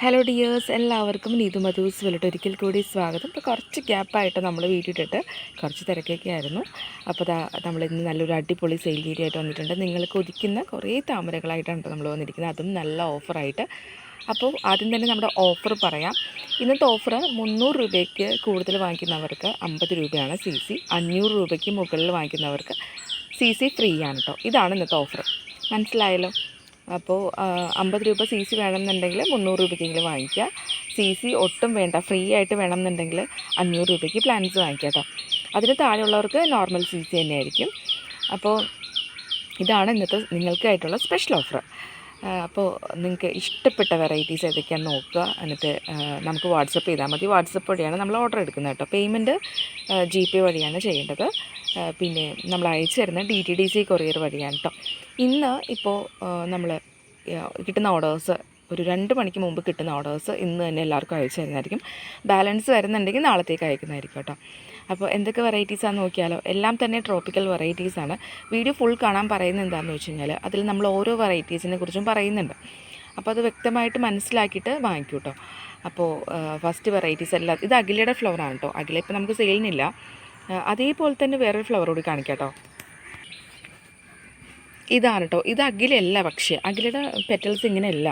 Hello dears എല്ലാവർക്കും നീതു മധൂസ് ഒരിക്കൽ കൂടി സ്വാഗതം. ഇപ്പോൾ കുറച്ച് ഗ്യാപ്പായിട്ട് നമ്മൾ വീട്ടിട്ടിട്ട് കുറച്ച് തിരക്കൊക്കെ ആയിരുന്നു. അപ്പോൾ ദാ നമ്മൾ ഇന്ന് നല്ലൊരു അടിപൊളി സെയിൽ വീഡിയോ ആയിട്ട് വന്നിട്ടുണ്ട്. നിങ്ങൾ കൊതിക്കുന്ന കുറേ താമരകളായിട്ടാണ് നമ്മൾ വന്നിരിക്കുന്നത്. അതും നല്ല ഓഫറായിട്ട് അപ്പോൾ ആദ്യം തന്നെ നമ്മുടെ ഓഫർ പറയാം. ഇന്നത്തെ ഓഫർ മുന്നൂറ് രൂപയ്ക്ക് കൂടുതൽ വാങ്ങിക്കുന്നവർക്ക് അമ്പത് രൂപയാണ് സി സി അഞ്ഞൂറ് രൂപയ്ക്ക് മുകളിൽ വാങ്ങിക്കുന്നവർക്ക് സി സി ഫ്രീ ആണ് കേട്ടോ ഇതാണ് ഇന്നത്തെ ഓഫർ മനസ്സിലായല്ലോ? അപ്പോൾ അമ്പത് രൂപ സി സി വേണമെന്നുണ്ടെങ്കിൽ മുന്നൂറ് രൂപയ്ക്കെങ്കിലും വാങ്ങിക്കുക. സി സി ഒട്ടും വേണ്ട ഫ്രീ ആയിട്ട് വേണമെന്നുണ്ടെങ്കിൽ അഞ്ഞൂറ് രൂപയ്ക്ക് പ്ലാൻസ് വാങ്ങിക്കുക കേട്ടോ. അതിന് താഴെയുള്ളവർക്ക് നോർമൽ സി സി തന്നെയായിരിക്കും. അപ്പോൾ ഇതാണ് ഇന്നത്തെ നിങ്ങൾക്കായിട്ടുള്ള സ്പെഷ്യൽ ഓഫർ അപ്പോൾ നിങ്ങൾക്ക് ഇഷ്ടപ്പെട്ട വെറൈറ്റീസ് ഏതൊക്കെയാണെന്ന് നോക്കുക? എന്നിട്ട് നമുക്ക് വാട്സപ്പ് ചെയ്താൽ മതി. വാട്സപ്പ് വഴിയാണ് നമ്മൾ ഓർഡർ എടുക്കുന്നത് കേട്ടോ. പേയ്മെന്റ് ജി പേ വഴിയാണ് ചെയ്യേണ്ടത്. പിന്നെ നമ്മൾ അയച്ചു തരുന്ന D T D C courier വഴിയാണ് കേട്ടോ ഇന്ന് ഇപ്പോൾ നമ്മൾ കിട്ടുന്ന ഓർഡേഴ്സ് ഒരു രണ്ട് മണിക്ക് മുമ്പ് കിട്ടുന്ന ഓർഡേഴ്സ് ഇന്ന് തന്നെ എല്ലാവർക്കും അയച്ചു തരുന്നതായിരിക്കും. ബാലൻസ് വരുന്നുണ്ടെങ്കിൽ നാളത്തേക്ക് അയക്കുന്നതായിരിക്കും കേട്ടോ. അപ്പോൾ എന്തൊക്കെ വെറൈറ്റീസാണെന്ന് നോക്കിയാലോ? എല്ലാം തന്നെ ട്രോപ്പിക്കൽ വെറൈറ്റീസാണ് വീഡിയോ ഫുൾ കാണാൻ പറയുന്നത് എന്താണെന്ന് വെച്ച് കഴിഞ്ഞാൽ അതിൽ നമ്മൾ ഓരോ വെറൈറ്റീസിനെ കുറിച്ചും പറയുന്നുണ്ട്. അപ്പോൾ അത് വ്യക്തമായിട്ട് മനസ്സിലാക്കിയിട്ട് വാങ്ങിക്കൂ കേട്ടോ അപ്പോൾ ഫസ്റ്റ് വെറൈറ്റീസ് എല്ലാം ഇത് അഖിലയുടെ ഫ്ലവറാണ് കേട്ടോ അഖില ഇപ്പോൾ നമുക്ക് സെയിലിനില്ല അതേപോലെ തന്നെ വേറൊരു ഫ്ലവർ കൂടി കാണിക്കാം കേട്ടോ ഇതാണ് കേട്ടോ ഇത് അഖിലല്ല പക്ഷേ അഖിലയുടെ പെറ്റൽസ് ഇങ്ങനെയല്ല.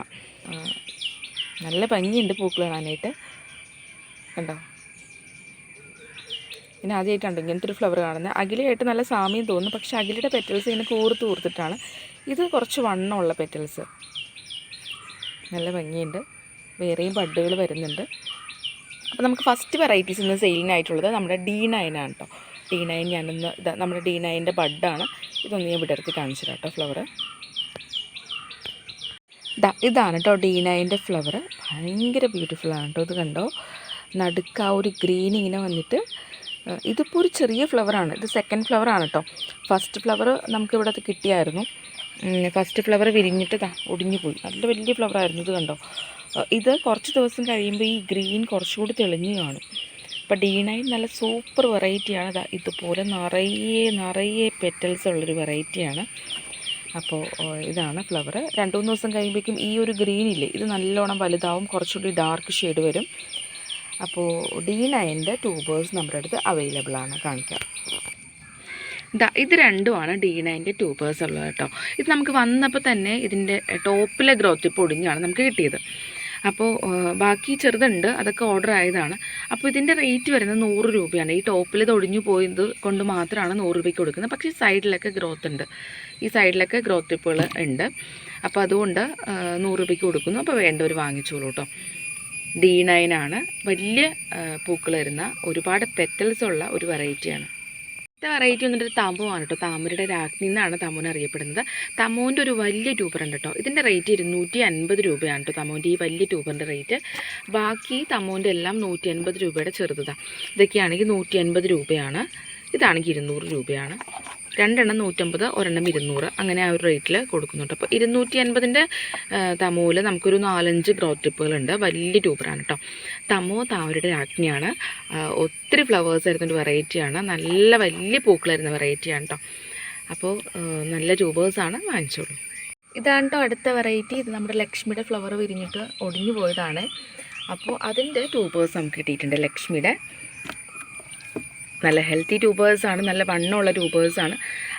നല്ല ഭംഗിയുണ്ട് പൂക്കൾ കാണാനായിട്ട്. കണ്ടോ? പിന്നെ ആദ്യമായിട്ടുണ്ട് ഇങ്ങനത്തെ ഒരു ഫ്ലവർ കാണുന്നത്. അഖിലയായിട്ട് നല്ല സാമ്യം തോന്നുന്നു. പക്ഷേ അഖിലയുടെ പെറ്റൽസ് ഇങ്ങനെ കൂർത്ത് കൂർത്തിട്ടാണ്. ഇത് കുറച്ച് വണ്ണമുള്ള പെറ്റൽസ് നല്ല ഭംഗിയുണ്ട്. വേറെയും ബഡുകൾ വരുന്നുണ്ട്. അപ്പോൾ നമുക്ക് ഫസ്റ്റ് വെറൈറ്റീസ് ഇന്ന് സെയിലിനായിട്ടുള്ളത് നമ്മുടെ ഡി നയനാണ് കേട്ടോ ഡി നയൻ ഞാനിന്ന് ഇതാ നമ്മുടെ ഡി നയന്റെ ബഡാണ്. ഇതൊന്ന് ഞാൻ വിടർത്തി കാണിച്ചു കേട്ടോ ഫ്ലവർ ഇതാ ഇതാണ് കേട്ടോ ഡി നയന്റെ ഫ്ലവർ ഭയങ്കര ബ്യൂട്ടിഫുൾ ആണ് കേട്ടോ ഇത് കണ്ടോ? നടുക്ക് ആ ഒരു ഗ്രീൻ ഇങ്ങനെ വന്നിട്ട് ഇതിപ്പോൾ ഒരു ചെറിയ ഫ്ലവറാണ് ഇത് സെക്കൻഡ് ഫ്ലവർ ആണ് കേട്ടോ ഫസ്റ്റ് ഫ്ലവർ നമുക്ക് ഇവിടെ കിട്ടിയായിരുന്നു. ഫസ്റ്റ് ഫ്ലവർ വിരിഞ്ഞിട്ട് ഒടിഞ്ഞു പോയി. നല്ല വലിയ ഫ്ലവറായിരുന്നു ഇത് കണ്ടോ. ഇത് കുറച്ച് ദിവസം കഴിയുമ്പോൾ ഈ ഗ്രീൻ കുറച്ചുകൂടി തെളിഞ്ഞു കാണും. അപ്പോൾ ഡി നല്ല സൂപ്പർ വെറൈറ്റിയാണ് ദാ ഇതുപോലെ നിറയെ നിറയെ പെറ്റൽസ് ഉള്ളൊരു വെറൈറ്റിയാണ് അപ്പോൾ ഇതാണ് ഫ്ലവർ രണ്ട് മൂന്ന് ദിവസം കഴിയുമ്പോഴേക്കും ഈ ഒരു ഗ്രീനില്ലേ ഇത് നല്ലോണം വലുതാവും കുറച്ചുകൂടി ഡാർക്ക് ഷെയ്ഡ് വരും. അപ്പോൾ ഡി നയന്റെ ട്യൂബേഴ്സ് നമ്മുടെ അടുത്ത് അവൈലബിൾ ആണ്. കാണിക്കാം. ഇതാ ഇത് രണ്ടുമാണ് ഡി നയന്റെ ട്യൂബേഴ്സ് ഉള്ളത് കേട്ടോ. ഇത് നമുക്ക് വന്നപ്പോൾ തന്നെ ഇതിന്റെ ടോപ്പിലെ ഗ്രോത്ത് പൊടിഞ്ഞാണ് നമുക്ക് കിട്ടിയത്. അപ്പോൾ ബാക്കി ചെറുതുണ്ട് അതൊക്കെ ഓർഡർ ആയതാണ്. അപ്പോൾ ഇതിന്റെ റേറ്റ് വരുന്നത് നൂറ് രൂപയാണ്. ഈ ടോപ്പിൽ ഇത് ഒടിഞ്ഞു പോയത് കൊണ്ട് മാത്രമാണ് നൂറ് രൂപയ്ക്ക് കൊടുക്കുന്നത്. പക്ഷേ സൈഡിലൊക്കെ ഗ്രോത്ത് ഉണ്ട്. ഈ സൈഡിലൊക്കെ ഗ്രോത്ത് ടിപ്പുകൾ ഉണ്ട്. അപ്പോൾ അതുകൊണ്ട് നൂറ് രൂപയ്ക്ക് കൊടുക്കുന്നു. അപ്പോൾ വേണ്ടവർ വാങ്ങിച്ചോളൂ കേട്ടോ. ഡി നയൻ ആണ്. വലിയ പൂക്കൾ വരുന്ന ഒരുപാട് പെറ്റൽസ് ഉള്ള ഒരു വെറൈറ്റിയാണ് അടുത്ത വെറൈറ്റി വന്നിട്ട് തമുവാണ് കേട്ടോ. താമരയുടെ രാജ്ഞി എന്നാണ് തമുവിന് അറിയപ്പെടുന്നത്. തമുവിന്റെ ഒരു വലിയ ട്യൂബർ ഉണ്ട് കേട്ടോ. ഇതിന്റെ റേറ്റ് ഇരുന്നൂറ്റി അൻപത് രൂപയാണ് കേട്ടോ തമുവിന്റെ ഈ വലിയ ട്യൂബറിന്റെ റേറ്റ് ബാക്കി തമുവിന്റെ എല്ലാം നൂറ്റി അൻപത് രൂപയുടെ ചെറുതാണ്. ഇതൊക്കെയാണെങ്കിൽ നൂറ്റി അൻപത് രൂപയാണ്. ഇതാണെങ്കിൽ ഇരുന്നൂറ് രൂപയാണ്. രണ്ടെണ്ണം നൂറ്റമ്പത് ഒരെണ്ണം ഇരുന്നൂറ്. അങ്ങനെ ആ ഒരു റേറ്റിൽ കൊടുക്കുന്നുണ്ട്. അപ്പോൾ ഇരുന്നൂറ്റി അൻപതിന്റെ തമോയിൽ നമുക്കൊരു നാലഞ്ച് ഗ്രോത്ത് ടിപ്പുകളുണ്ട് വലിയ ട്യൂബറാണ് കേട്ടോ തമോ താമരയുടെ രാജ്ഞിയാണ്. ഒത്തിരി ഫ്ലവേഴ്സ് വരുന്ന ഒരു വെറൈറ്റിയാണ്. നല്ല വലിയ പൂക്കൾ വരുന്ന വെറൈറ്റിയാണ് കേട്ടോ അപ്പോൾ നല്ല ട്യൂബേഴ്സാണ് വാങ്ങിച്ചോളൂ. ഇതാണ് കേട്ടോ അടുത്ത വെറൈറ്റി. ഇത് നമ്മുടെ ലക്ഷ്മിയുടെ ഫ്ലവർ വിരിഞ്ഞിട്ട് ഒടിഞ്ഞു പോയതാണ്. അപ്പോൾ അതിന്റെ ട്യൂബേഴ്സ് നമുക്ക് കിട്ടിയിട്ടുണ്ട് ലക്ഷ്മിയുടെ. നല്ല ഹെൽത്തി ട്യൂബേഴ്സാണ് നല്ല വണ്ണമുള്ള ട്യൂബേഴ്സാണ്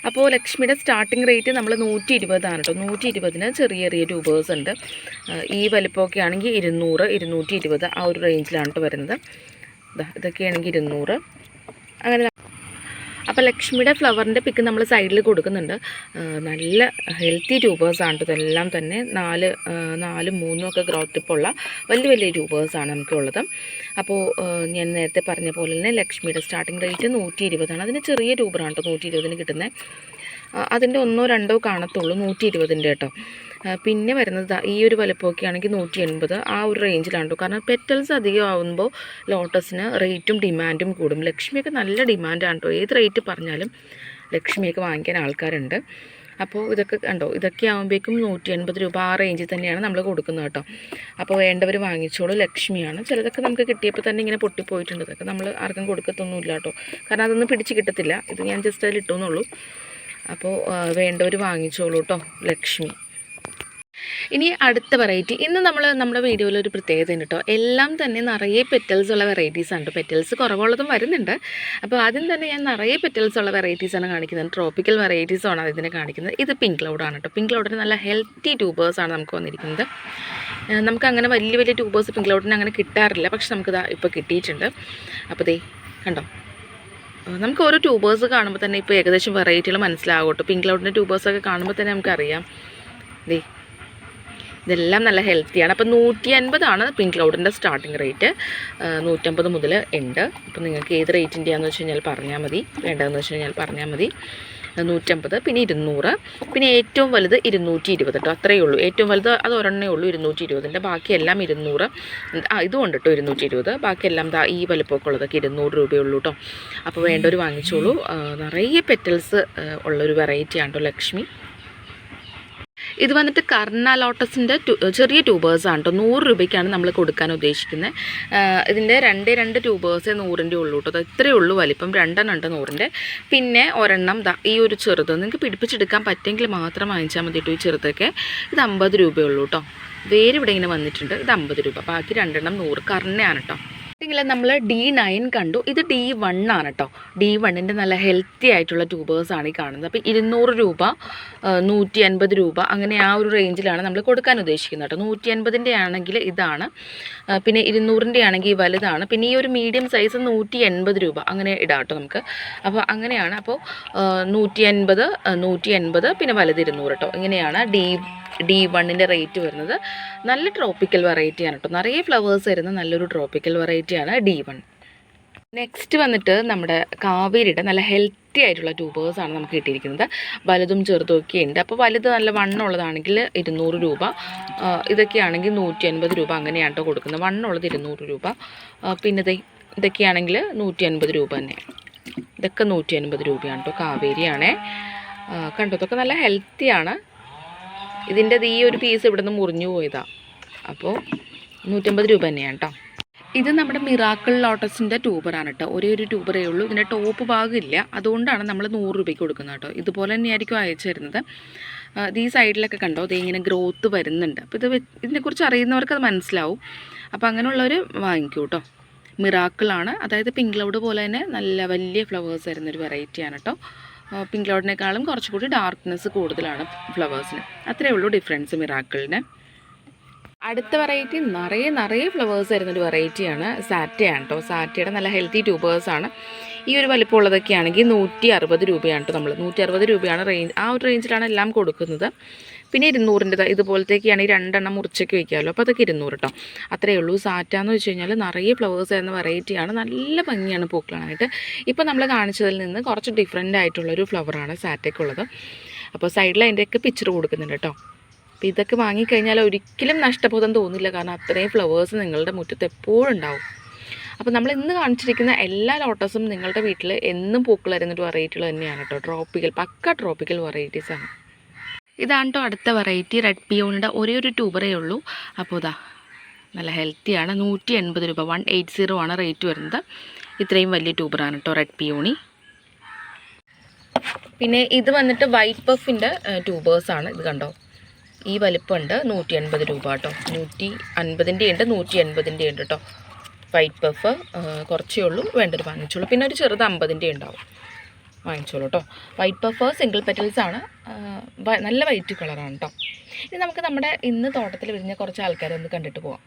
അപ്പോൾ ലക്ഷ്മിയുടെ സ്റ്റാർട്ടിംഗ് റേറ്റ് നമ്മൾ നൂറ്റി ഇരുപതാണ് കേട്ടോ. നൂറ്റി ഇരുപതിന് ചെറിയ ചെറിയ ട്യൂബേഴ്സ് ഉണ്ട്. ഈ വലിപ്പമൊക്കെ ആണെങ്കിൽ ഇരുന്നൂറ് ഇരുന്നൂറ്റി ഇരുപത് ആ ഒരു റേഞ്ചിലാണ് കേട്ടോ വരുന്നത്. ഇതൊക്കെയാണെങ്കിൽ ഇരുന്നൂറ്. അങ്ങനെ അപ്പോൾ ലക്ഷ്മിയുടെ ഫ്ലവറിന്റെ പിക്ക് നമ്മൾ സൈഡിൽ കൊടുക്കുന്നുണ്ട്. നല്ല ഹെൽത്തി ട്യൂബേഴ്സാണ് ഇതെല്ലാം തന്നെ. നാല് നാല് മൂന്നും ഒക്കെ ഗ്രോത്ത് ടിപ്പുള്ള വലിയ വലിയ ട്യൂബേഴ്സാണ് നമുക്കുള്ളത്. അപ്പോൾ ഞാൻ നേരത്തെ പറഞ്ഞ പോലെ തന്നെ ലക്ഷ്മിയുടെ സ്റ്റാർട്ടിംഗ് റേറ്റ് നൂറ്റി ഇരുപതാണ് അതിന് ചെറിയ ട്യൂബറാണ് കേട്ടോ നൂറ്റി ഇരുപതിന് കിട്ടുന്നത് അതിന്റെ ഒന്നോ രണ്ടോ കാണത്തുള്ളൂ നൂറ്റി ഇരുപതിന്റെ കേട്ടോ പിന്നെ വരുന്നത് ഈ ഒരു വലുപ്പമൊക്കെ ആണെങ്കിൽ നൂറ്റി എൺപത് ആ ഒരു റേഞ്ചിലാണ് കാരണം പെറ്റൽസ് അധികം ആവുമ്പോൾ ലോട്ടസിന് റേറ്റും ഡിമാൻഡും കൂടും. ലക്ഷ്മിയൊക്കെ നല്ല ഡിമാൻഡാണ് കേട്ടോ ഏത് റേറ്റ് പറഞ്ഞാലും ലക്ഷ്മിയൊക്കെ വാങ്ങിക്കാൻ ആൾക്കാരുണ്ട്. അപ്പോൾ ഇതൊക്കെ കണ്ടോ? ഇതൊക്കെ ആകുമ്പോഴേക്കും നൂറ്റി എൺപത് രൂപ ആ റേഞ്ചിൽ തന്നെയാണ് നമ്മൾ കൊടുക്കുന്നത് കേട്ടോ അപ്പോൾ വേണ്ടവർ വാങ്ങിച്ചോളൂ. ലക്ഷ്മിയാണ്. ചിലതൊക്കെ നമുക്ക് കിട്ടിയപ്പോൾ തന്നെ ഇങ്ങനെ പൊട്ടിപ്പോയിട്ടുണ്ട്. ഇതൊക്കെ നമ്മൾ ആർക്കും കൊടുക്കത്തൊന്നുമില്ല കേട്ടോ കാരണം അതൊന്നും പിടിച്ച് കിട്ടത്തില്ല. ഇത് ഞാൻ ജസ്റ്റ് അതിൽ ഇട്ടുന്നുള്ളൂ അപ്പോൾ വേണ്ടവർ വാങ്ങിച്ചോളൂ കേട്ടോ ലക്ഷ്മി. ഇനി അടുത്ത വെറൈറ്റി ഇന്ന് നമ്മൾ നമ്മുടെ വീഡിയോയിൽ ഒരു പ്രത്യേകത ഉണ്ട് കേട്ടോ. എല്ലാം തന്നെ നിറയെ പെറ്റൽസ് ഉള്ള വെറൈറ്റീസ് ആണ് പെറ്റൽസ് കുറവുള്ളതും വരുന്നുണ്ട്. അപ്പോൾ ആദ്യം തന്നെ ഞാൻ നിറയെ പെറ്റൽസ് ഉള്ള വെറൈറ്റീസ് ആണ് കാണിക്കുന്നത്. ട്രോപ്പിക്കൽ വെറൈറ്റീസ് ആണ് ഇതിനെ കാണിക്കുന്നത്. ഇത് പിങ്ക് ക്ലൗഡാണ് കേട്ടോ. പിങ്ക് ക്ലൗഡിന് നല്ല ഹെൽത്തി ട്യൂബേഴ്സ് ആണ് നമുക്ക് വന്നിരിക്കുന്നത്. നമുക്ക് അങ്ങനെ വലിയ വലിയ ട്യൂബേഴ്സ് പിങ്ക് ക്ലൗഡിന് അങ്ങനെ കിട്ടാറില്ല. പക്ഷെ നമുക്കിത് ഇപ്പോൾ കിട്ടിയിട്ടുണ്ട്. അപ്പോൾ ദേ കണ്ടോ? നമുക്ക് ഓരോ ട്യൂബേഴ്സ് കാണുമ്പോൾ തന്നെ ഇപ്പോൾ ഏകദേശം വെറൈറ്റികൾ മനസ്സിലാവും കേട്ടോ. പിങ്ക് ക്ലൗഡിന്റെ ട്യൂബേഴ്സൊക്കെ കാണുമ്പോൾ തന്നെ നമുക്കറിയാം. ദേ ഇതെല്ലാം നല്ല ഹെൽത്തിയാണ് അപ്പോൾ നൂറ്റി അൻപതാണ് പിങ്ക് ക്ലൗഡിന്റെ സ്റ്റാർട്ടിങ് റേറ്റ് നൂറ്റമ്പത് മുതൽ ഉണ്ട് അപ്പോൾ നിങ്ങൾക്ക് ഏത് റേറ്റിന്റെയാണെന്ന് വെച്ച് കഴിഞ്ഞാൽ പറഞ്ഞാൽ മതി. വേണ്ടതെന്ന് വെച്ച് കഴിഞ്ഞാൽ പറഞ്ഞാൽ മതി. നൂറ്റമ്പത് പിന്നെ ഇരുന്നൂറ്. പിന്നെ ഏറ്റവും വലുത് ഇരുന്നൂറ്റി ഇരുപത് കേട്ടോ അത്രയേ ഉള്ളൂ. ഏറ്റവും വലുത് അത് ഒരെണ്ണേ ഉള്ളൂ ഇരുന്നൂറ്റി ഇരുപതിന്റെ ബാക്കിയെല്ലാം ഇരുന്നൂറ്. ആ ഇതും ഉണ്ട് കേട്ടോ ഇരുന്നൂറ്റി ഇരുപത് ബാക്കിയെല്ലാം ദാ ഈ വലുപ്പമൊക്കെ ഉള്ളതൊക്കെ ഇരുന്നൂറ് രൂപയേ ഉള്ളൂ കേട്ടോ അപ്പോൾ വേണ്ടവർ വാങ്ങിച്ചോളൂ. നിറയെ പെറ്റൽസ് ഉള്ളൊരു വെറൈറ്റിയാണ് കേട്ടോ ലക്ഷ്മി. ഇത് വന്നിട്ട് കർണ ലോട്ടസിന്റെ ചെറിയ ട്യൂബേഴ്സ് ആണ് കേട്ടോ. നൂറ് രൂപയ്ക്കാണ് നമ്മൾ കൊടുക്കാൻ ഉദ്ദേശിക്കുന്നത്. ഇതിന്റെ രണ്ട് രണ്ട് ട്യൂബേഴ്സേ നൂറിന്റെ ഉള്ളൂ കേട്ടോ. ഇത്രയേ ഉള്ളൂ വലിപ്പം. രണ്ടെണ്ണം ഉണ്ട് നൂറിന്റെ. പിന്നെ ഒരെണ്ണം ഈ ഒരു ചെറുത്. നിങ്ങൾക്ക് പിടിപ്പിച്ചെടുക്കാൻ പറ്റുമെങ്കിൽ മാത്രം വാങ്ങിച്ചാൽ മതി കേട്ടോ ഈ ചെറുതൊക്കെ. ഇത് അമ്പത് രൂപയുള്ളൂ കേട്ടോ. വേരിവിടെ ഇങ്ങനെ വന്നിട്ടുണ്ട്. ഇത് അമ്പത് രൂപ. ബാക്കി രണ്ടെണ്ണം നൂറ്. കർണയാണ് കേട്ടോ. എങ്കിൽ നമ്മൾ ഡി നയൻ കണ്ടു. ഇത് ഡി വൺ ആണ് കേട്ടോ ഡി വണ്ണിന്റെ നല്ല ഹെൽത്തി ആയിട്ടുള്ള ട്യൂബേഴ്സാണ് ഈ കാണുന്നത്. അപ്പോൾ ഇരുന്നൂറ് രൂപ നൂറ്റി അൻപത് രൂപ അങ്ങനെ ആ ഒരു റേഞ്ചിലാണ് നമ്മൾ കൊടുക്കാൻ ഉദ്ദേശിക്കുന്നത് കേട്ടോ നൂറ്റി അൻപതിന്റെ ആണെങ്കിൽ ഇതാണ്. പിന്നെ ഇരുന്നൂറിന്റെ ആണെങ്കിൽ വലുതാണ്. പിന്നെ ഈ ഒരു മീഡിയം സൈസ് നൂറ്റി എൺപത് രൂപ അങ്ങനെ ഇടാം കേട്ടോ നമുക്ക്. അപ്പോൾ അങ്ങനെയാണ്. അപ്പോൾ നൂറ്റി അൻപത് നൂറ്റി എൺപത് പിന്നെ വലുത് ഇരുന്നൂറ് കേട്ടോ ഇങ്ങനെയാണ് ഡി ഡി വണ്ണിന്റെ റേറ്റ് വരുന്നത്. നല്ല ട്രോപ്പിക്കൽ വെറൈറ്റിയാണ് കേട്ടോ നിറയെ ഫ്ലവേഴ്സ് വരുന്ന നല്ലൊരു ട്രോപ്പിക്കൽ വെറൈറ്റിയാണ് ഡി വൺ നെക്സ്റ്റ് വന്നിട്ട് നമ്മുടെ കാവേരിയുടെ നല്ല ഹെൽത്തി ആയിട്ടുള്ള ട്യൂബേഴ്സാണ് നമുക്ക് കിട്ടിയിരിക്കുന്നത്. വലുതും ചെറുതും ഒക്കെ ഉണ്ട്. അപ്പോൾ വലുത് നല്ല വണ്ണുള്ളതാണെങ്കിൽ ഇരുന്നൂറ് രൂപ. ഇതൊക്കെയാണെങ്കിൽ നൂറ്റി അൻപത് രൂപ അങ്ങനെയാണ് കേട്ടോ കൊടുക്കുന്നത് വണ്ണുള്ളത് ഇരുന്നൂറ് രൂപ. പിന്നെ ഇത് ഇതൊക്കെയാണെങ്കിൽ നൂറ്റി അൻപത് രൂപ തന്നെ. ഇതൊക്കെ നൂറ്റി അൻപത് രൂപയാണ് കേട്ടോ കാവേരിയാണേ. കണ്ടോ? ഇതൊക്കെ നല്ല ഹെൽത്തിയാണ് ഇതിന്റെ ഈ ഒരു പീസ് ഇവിടെ നിന്ന് മുറിഞ്ഞു പോയതാണ് അപ്പോൾ നൂറ്റമ്പത് രൂപ തന്നെയാണ് കേട്ടോ ഇത് നമ്മുടെ മിറാക്കിൾ ലോട്ടസിന്റെ ട്യൂബറാണ് കേട്ടോ. ഒരേ ഒരു ട്യൂബറേ ഉള്ളൂ. ഇതിന്റെ ടോപ്പ് ഭാഗം ഇല്ല അതുകൊണ്ടാണ് നമ്മൾ നൂറ് രൂപയ്ക്ക് കൊടുക്കുന്നത് കേട്ടോ. ഇതുപോലെ തന്നെയായിരിക്കും അയച്ചു തരുന്നത്. ഈ സൈഡിലൊക്കെ കണ്ടോ? ഇത് ഇങ്ങനെ ഗ്രോത്ത് വരുന്നുണ്ട്. അപ്പോൾ ഇത് ഇതിനെക്കുറിച്ച് അറിയുന്നവർക്ക് അത് മനസ്സിലാവും. അപ്പോൾ അങ്ങനെയുള്ളവർ വാങ്ങിക്കൂ കേട്ടോ. മിറാക്കിളാണ് അതായത് പിങ്ക് ക്ലൗഡ് പോലെ തന്നെ നല്ല വലിയ ഫ്ലവേഴ്സ് വരുന്നൊരു വെറൈറ്റിയാണ് കേട്ടോ. പിങ്ക് ക്ലൗഡിനേക്കാളും കുറച്ചുകൂടി ഡാർക്ക്നെസ് കൂടുതലാണ് ഫ്ലവേഴ്സിന്. അത്രയേ ഉള്ളൂ ഡിഫറൻസ് മിറാക്കിളിന്. അടുത്ത വെറൈറ്റി നിറയെ നിറയെ ഫ്ലവേഴ്സ് വരുന്നൊരു വെറൈറ്റിയാണ് സാറ്റയാണ് കേട്ടോ സാറ്റയുടെ നല്ല ഹെൽത്തി ട്യൂബേഴ്സാണ് ഈ ഒരു വലിപ്പമുള്ളതൊക്കെ ആണെങ്കിൽ നൂറ്റി അറുപത് രൂപയാണ് കേട്ടോ നമ്മൾ നൂറ്റി അറുപത് രൂപയാണ് റേഞ്ച് ആ ഒരു റേഞ്ചിലാണ് എല്ലാം കൊടുക്കുന്നത്. പിന്നെ ഇരുന്നൂറിന്റെ ഈ രണ്ടെണ്ണം മുറിച്ചൊക്കെ വയ്ക്കാമല്ലോ അപ്പോൾ അതൊക്കെ ഇരുന്നൂറ് കേട്ടോ അത്രയേ ഉള്ളൂ. സാറ്റ എന്ന് വെച്ച് കഴിഞ്ഞാൽ നിറയെ ഫ്ലവേഴ്സ് വരുന്ന വെറൈറ്റിയാണ് നല്ല ഭംഗിയാണ് പൂക്കളാനായിട്ട്. ഇപ്പോൾ നമ്മൾ കാണിച്ചതിൽ നിന്ന് കുറച്ച് ഡിഫറെന്റ് ആയിട്ടുള്ളൊരു ഫ്ലവറാണ് സാറ്റയ്ക്കുള്ളത് അപ്പോൾ സൈഡിൽ അതിന്റെയൊക്കെ പിക്ചർ കൊടുക്കുന്നുണ്ട് കേട്ടോ അപ്പോൾ ഇതൊക്കെ വാങ്ങിക്കഴിഞ്ഞാൽ ഒരിക്കലും നഷ്ടബോധം തോന്നില്ല. കാരണം അത്രയും ഫ്ലവേഴ്സ് നിങ്ങളുടെ മുറ്റത്ത് എപ്പോഴും ഉണ്ടാവും. അപ്പോൾ നമ്മൾ ഇന്ന് കാണിച്ചിരിക്കുന്ന എല്ലാ ലോട്ടസും നിങ്ങളുടെ വീട്ടിൽ എന്നും പൂക്കൾ വരുന്നൊരു വെറൈറ്റികൾ തന്നെയാണ് കേട്ടോ. ട്രോപ്പിക്കൽ പക്ക ട്രോപ്പിക്കൽ വെറൈറ്റീസാണ് ഇതാണ് കേട്ടോ അടുത്ത വെറൈറ്റി റെഡ് പിയോണിന്റെ ഒരേ ഒരു ട്യൂബറേ ഉള്ളൂ. അപ്പോൾ ഇതാ നല്ല ഹെൽത്തിയാണ് നൂറ്റി എൺപത് രൂപ വൺ എയ്റ്റ് സീറോ ആണ് റേറ്റ് വരുന്നത്. ഇത്രയും വലിയ ട്യൂബറാണ് കേട്ടോ റെഡ് പിയോണി പിന്നെ ഇത് വന്നിട്ട് വൈറ്റ് പഫിന്റെ ട്യൂബേഴ്സാണ് ഇത് കണ്ടോ? ഈ വലിപ്പമുണ്ട് നൂറ്റി അൻപത് രൂപ കേട്ടോ. നൂറ്റി അൻപതിന്റെ ഉണ്ട് നൂറ്റി എൺപതിന്റെ ഉണ്ട് കേട്ടോ. വൈറ്റ് പഫ് കുറച്ചേ ഉള്ളൂ വേണ്ടത് വാങ്ങിച്ചോളൂ. പിന്നെ ഒരു ചെറുത് അമ്പതിന്റെ ഉണ്ടാവും. വാങ്ങിച്ചോളൂ കേട്ടോ. വൈറ്റ് പഫ് സിംഗിൾ പെറ്റൽസ് ആണ്. നല്ല വൈറ്റ് കളറാണ് കേട്ടോ. ഇനി നമുക്ക് നമ്മുടെ ഇന്ന് തോട്ടത്തിൽ വിരിഞ്ഞ കുറച്ച് ആൾക്കാരെ ഒന്ന് കണ്ടിട്ട് പോവാം.